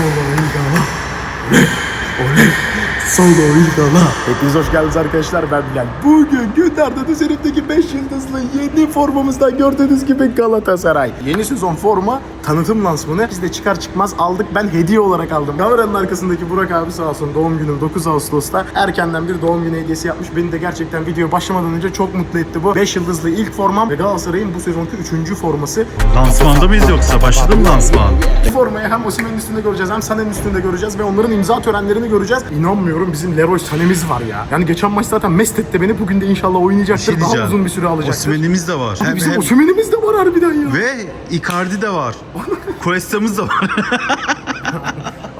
Oley. Oley. Solo Ilgala. Hepiniz hoş geldiniz arkadaşlar ben Bilal. Bugün günlerden üzerimdeki 5 yıldızlı yeni formamızdan gördüğünüz gibi Galatasaray. Yeni sezon forma tanıtım lansmanı. Biz de çıkar çıkmaz aldık. Ben hediye olarak aldım. Kameranın arkasındaki Burak abi sağ olsun doğum günüm 9 Ağustos'ta erkenden bir doğum günü hediyesi yapmış. Beni de gerçekten video başlamadan önce çok mutlu etti bu. 5 yıldızlı ilk formam ve Galatasaray'ın bu sezonki 3. forması. Lansmanda mıyız yoksa? Başladı mı lansman? Bu formayı hem Osimhen'in üstünde göreceğiz hem Sané'nin üstünde göreceğiz ve onların imza törenlerini göreceğiz. İnanmıyorum bizim Leroy Sané'miz var ya. Yani geçen maç zaten mest etti beni. Bugün de inşallah oynayacaktır. şey Daha uzun bir süre alacaktır. Osimhen'imiz de var. Abi Hem, bizim hem- Osimhen'imiz de var harbiden ya. Ve Icardi de var. Cuesta'mız da var.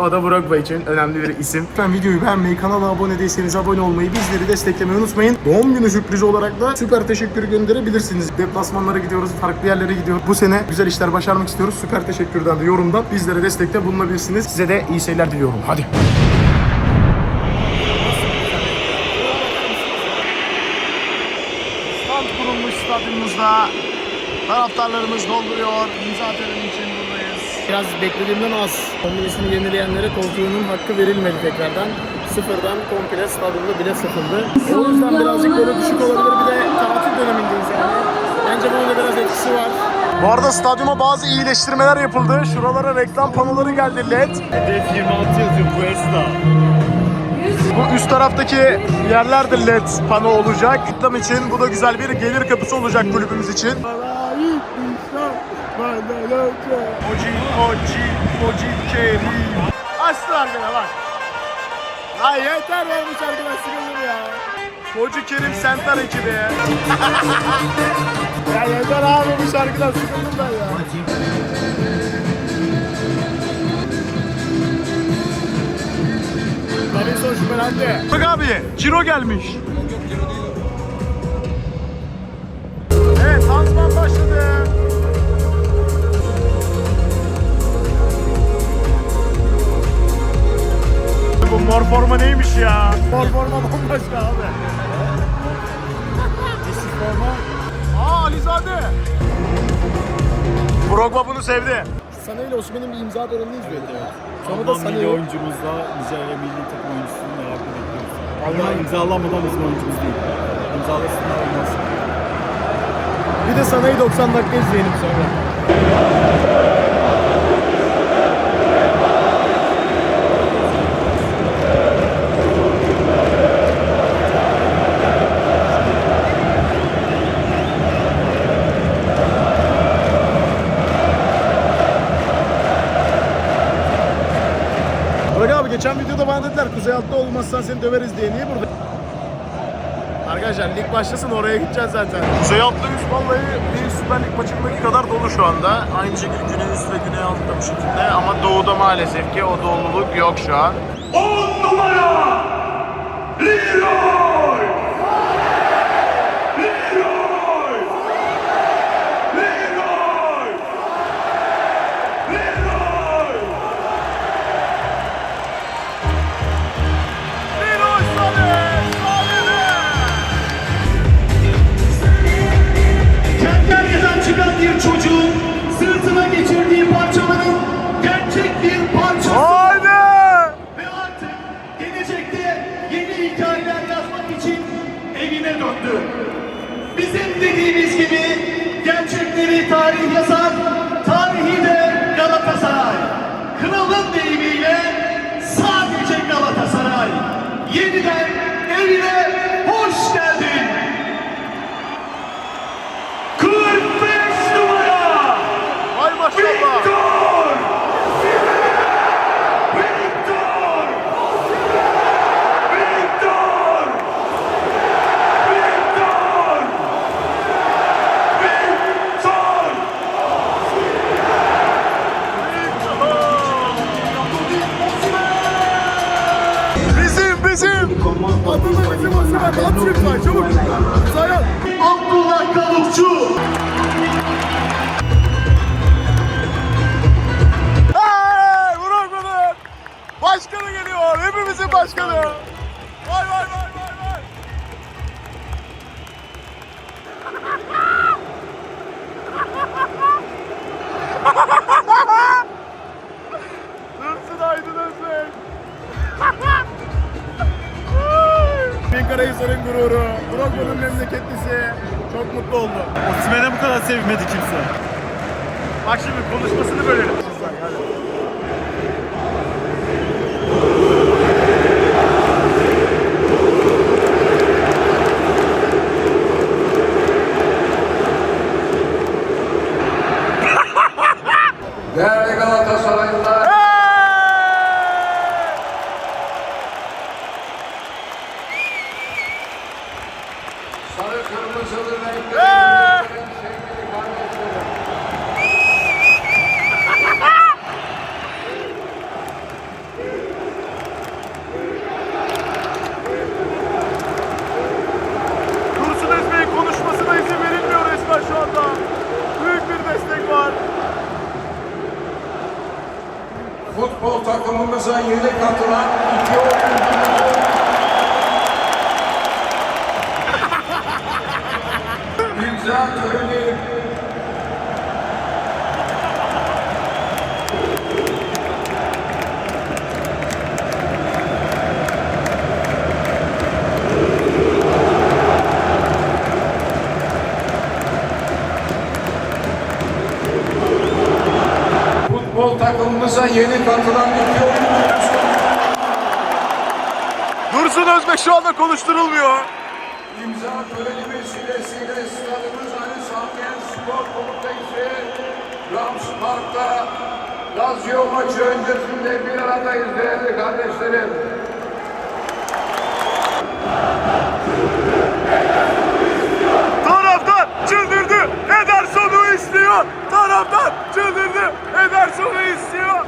O da Bey için önemli bir isim. Lütfen videoyu beğenmeyi, kanala abone değilseniz abone olmayı, bizleri desteklemeyi unutmayın. Doğum günü sürprizi olarak da süper teşekkür gönderebilirsiniz. Deplasmanlara gidiyoruz, farklı yerlere gidiyoruz. Bu sene güzel işler başarmak istiyoruz. Süper teşekkürden de yorumdan bizlere destekte bulunabilirsiniz. Size de iyi seyirler diliyorum. Hadi. Stand kurulmuş stadyumumuzda. Taraftarlarımız dolduruyor. İmza töreni için buradayız. Biraz beklediğimden az. Kombinasyonu yenileyenlere koltuğunun hakkı verilmedi tekrardan. Sıfırdan komple stadyumda bile satıldı. O yüzden birazcık böyle düşük olabilir. Bir de tatil dönemindeyiz yani. Bence bunun da biraz etkisi var. Bu arada stadyuma bazı iyileştirmeler yapıldı. Şuralara reklam panoları geldi LED. Hedef 26 yazıyor Cuesta. Bu üst taraftaki yerler de LED pano olacak. Reklam için bu da güzel bir gelir kapısı olacak kulübümüz için. Moji, Moji, Moji Kerim. Açtılar gene bak. Ay yeter be bu şarkıdan sıkıldım ya. Moji Kerim Sentar ekibi. ya yeter abi bu şarkıdan sıkıldım ben ya. Davinson şüphelendi. Bak abi, Ciro gelmiş. Evet, lansman başladı. Bu mor forma neymiş ya? Mor forma bambaşka abi. Yeşil forma. Aa Alizade. Drogba bunu sevdi. Sana ile Osman'ın bir imza törenini izliyordu. Sonra da Alman milli Sané'yi oyuncumuzla Nijerya milli takım oyuncusunu merakla bekliyoruz. Ama imzalanmadan bizim oyuncumuz değil. İmzalasınlar olmaz. Bir de Sana'yı 90 dakika izleyelim sonra. Geçen videoda bana dediler Kuzey Altta olmazsan seni döveriz diye. Niye burada? Arkadaşlar lig başlasın oraya gideceğiz zaten. Kuzey Altlı üst vallahi bir Süper Lig maçındaki kadar dolu şu anda. Aynı şekilde Güney Üst ve Güney Altta bu şekilde ama Doğu'da maalesef ki o doluluk yok şu an. 10 numara Leroy! Yeniden çabuk! Sayan! Abdullah Kavukçu! Hey! Burak! Başkanı geliyor! Hepimizin başkanı! Galatasaray gururu, Drogba'nın memleketlisi. Çok mutlu oldu. Osimhen'e bu kadar sevmedi kimse. Bak şimdi konuşmasını bölelim. Değerli Galatasaraylılar, sarı kırmızılı renkleri sevgili kardeşlerim. Dursun Özbey'in konuşmasına izin verilmiyor resmen şu anda. Büyük bir destek var. Futbol takımımıza yeni katılan iki oyuncumuz İmza töreni. Futbol takımımıza yeni katılan iki oyuncumuz Dursun Özbek şu anda konuşturulmuyor. İmza töreni vesilesiyle stadımız Ali Samiyen Spor Kompleksi Rams Park'ta Lazio maçı öncesinde bir aradayız değerli kardeşlerim. Taraftar çıldırdı. Ederson'u istiyor. Taraftar çıldırdı. Ederson'u istiyor.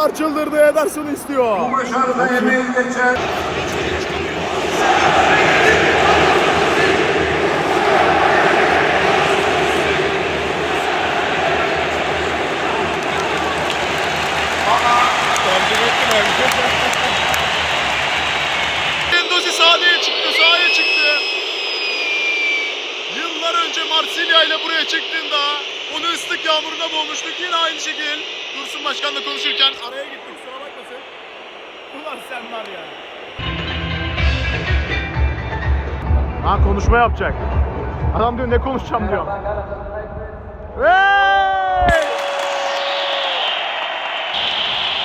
Taraftar çıldırdı. Ederson'u istiyor. Bu başarıda emeği geçen Mendozi çıktı, sahaya çıktı. Yıllar önce Marsilya ile buraya çıktığında onu ıslık yağmuruna boğmuştuk. Yine aynı şekil. Dursun Başkan'la konuşurken araya gittik. Kusura bakmasın. Ulan sen var ya. Ha konuşma yapacak. Adam diyor ne konuşacağım diyor. Hey!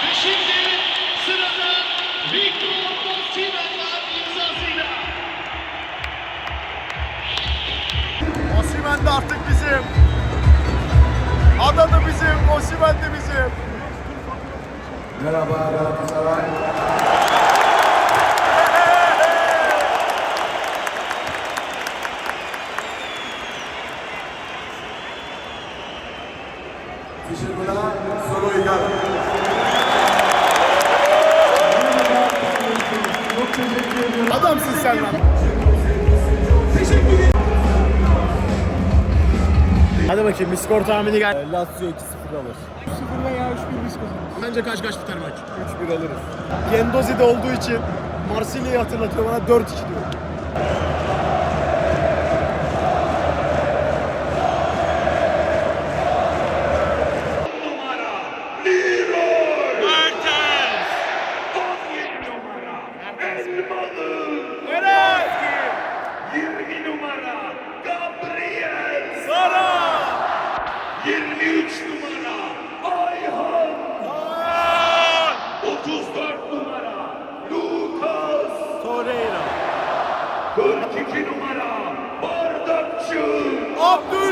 Ve şimdi sırada Victor Osimhen var imzasıyla. Osimhen de artık bizim. Ada da bizim, Osimhen de bizim. Merhaba Galatasaray. Bakayım bir skor tahmini gel. Lazio 2-0 alır. Bence kaç kaç biter maç? 3-1 alırız. Gendozi'de olduğu için Marsilya'yı hatırlatıyor bana 4-2 diyor. Abdul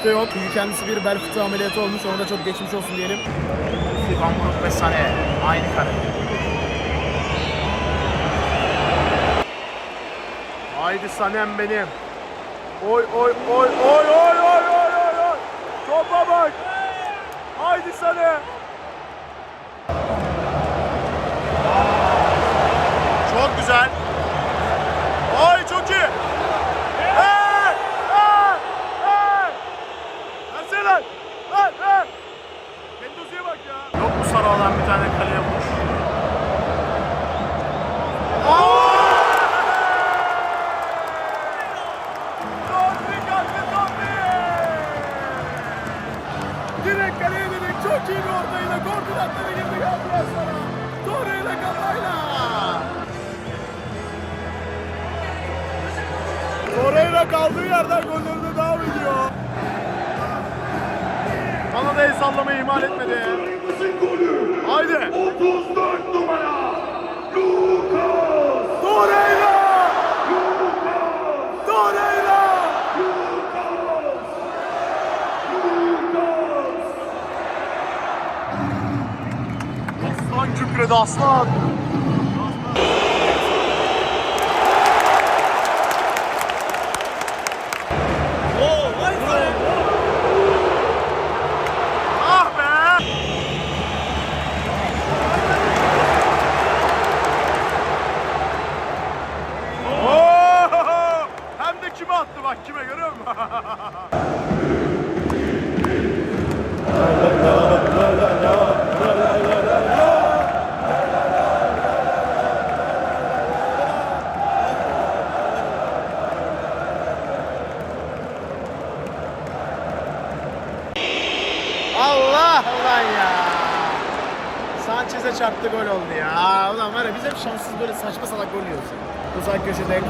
maçta yok. Çünkü kendisi bir bel fıtığı ameliyatı olmuş. Ona da çok geçmiş olsun diyelim. Van Broek ve Sané aynı kare. Haydi Sanem benim. Oy oy oy oy oy oy oy oy oy. Topa bak. Haydi Sanem. Çok güzel. Ay çok iyi. Hey! Hey! Hey! Versene lan. Lan lan. Mendozi'ye bak ya. Yok mu sarı olan bir tane Emre Aslan.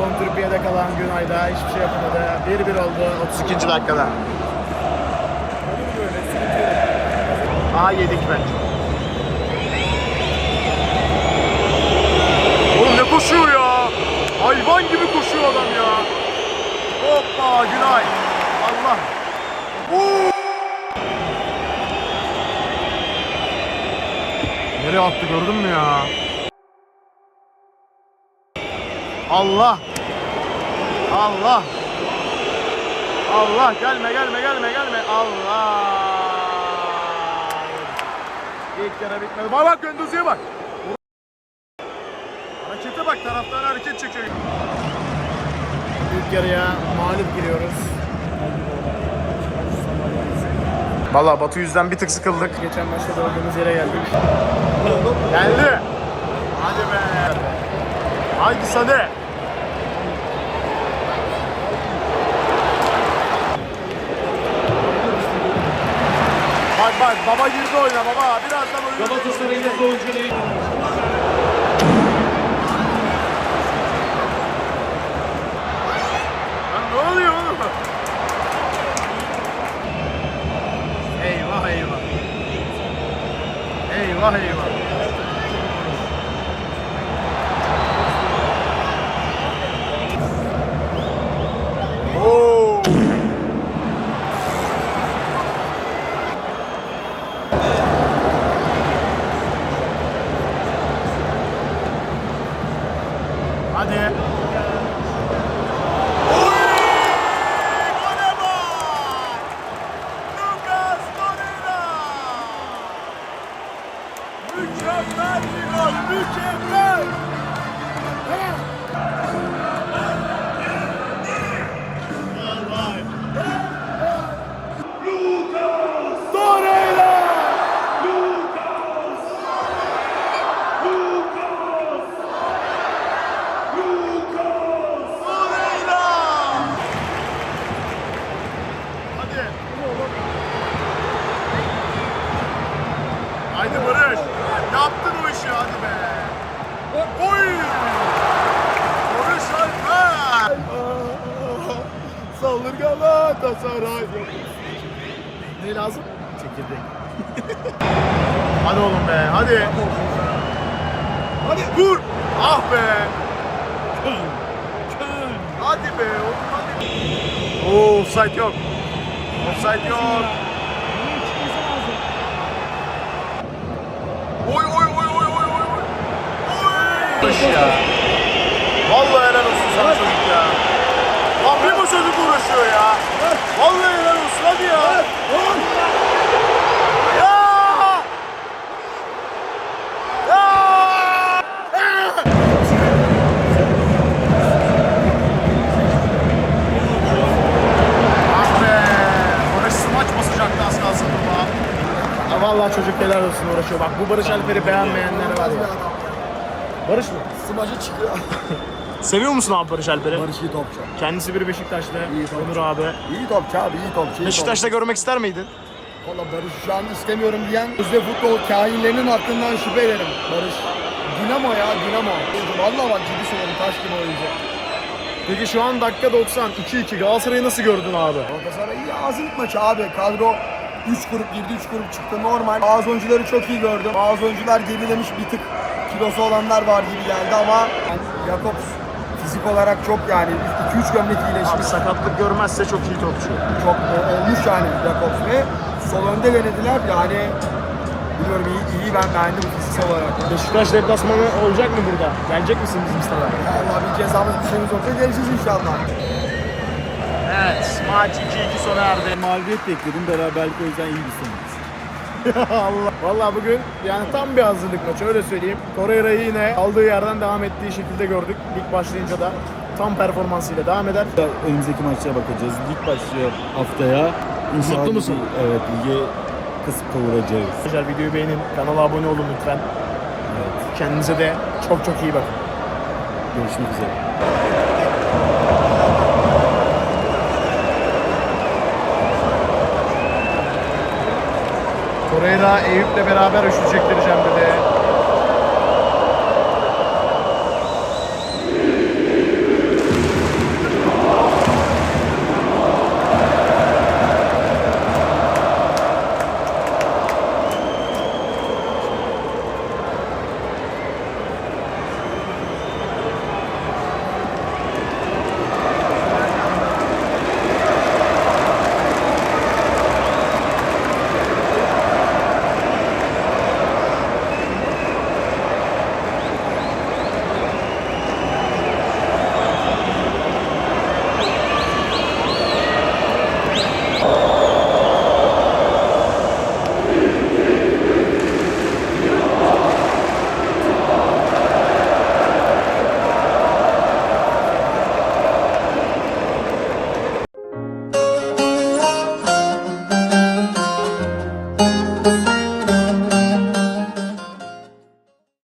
Kontrpiyede kalan Günay'da hiçbir şey yapamadı. 1-1 oldu 32. dakikada. Aa yedik bence. Allah. Allah. Allah gelme gelme gelme gelme. Allah. İlk yarı bitmedi. Bak bak Göndüzü'ye bak. Harekete bak taraftar hareket çekiyor. İlk yarıya mağlup giriyoruz. Valla Batu yüzden bir tık sıkıldık. Geçen maçta da olduğumuz yere geldik. Geldi. Hadi be. Haydi Sade. Bak bak baba girdi oyuna baba. Birazdan oyun. Galatasaray'ın futbolcuları Lan ne oluyor oğlum? Eyvah eyvah. Eyvah eyvah. Oo. Hadi. Gole bak! Lucas Torreira! Mükemmel bir gol, mükemmel! Vay. Saldır Galatasaray. Ne lazım? Çekirdek. hadi oğlum be hadi. Hadi vur. Ah be. Hadi be oğlum hadi Oo, offside yok. Offside yok. Oy oy oy oy oy oy. oy. Ya. Vallahi helal olsun sana Bak bu Barış Alper'i beğenmeyenler var ya. Barış mı? Smacı çıkıyor. Seviyor musun abi Barış Alper'i? Barış iyi topçu. Kendisi bir Beşiktaşlı. Onur abi. İyi topçu abi iyi topçu. iyi Beşiktaş'ta görmek ister miydin? topçu. Valla Barış şu an istemiyorum diyen bizde futbol kahinlerinin hakkından şüphe ederim. Barış. Dinamo ya Dinamo. Valla bak ciddi söylüyorum taş gibi oyuncu. Peki şu an dakika 90. 2-2. Galatasaray'ı nasıl gördün abi? Galatasaray iyi hazırlık maçı abi. Kadro 3 grup girdi 3 grup çıktı normal. Bazı oyuncuları çok iyi gördüm. Bazı oyuncular gerilemiş bir tık kilosu olanlar var gibi geldi ama yani Jakobs fizik olarak çok yani 2-3 gömlek Abi iyileşmiş. sakatlık görmezse çok iyi topçu. çok e, olmuş yani Jakobs ve sol önde denediler yani biliyorum iyi, iyi ben beğendim fiziksel olarak. Beşiktaş deplasmanı olacak mı burada? Gelecek misin bizim stada? Allah bir cezamız bir şeyimiz olsa geleceğiz inşallah. Evet. Maç 2-2 sona erdi. Mağlubiyet bekledim. Beraberlik o yüzden iyi bir sonuç. Allah. Vallahi bugün yani tam bir hazırlık maçı öyle söyleyeyim. Torreira'yı yine aldığı yerden devam ettiği şekilde gördük. Lig başlayınca da tam performansıyla devam eder. Önümüzdeki maçlara bakacağız. Lig başlıyor haftaya. İnşallah Mutlu musun? ligi- Evet, lige kısıp kavuracağız. Arkadaşlar videoyu beğenin, kanala abone olun lütfen. Kendinize de çok çok iyi bakın. Görüşmek üzere. Torreira Eyüp'le beraber Cemre'de.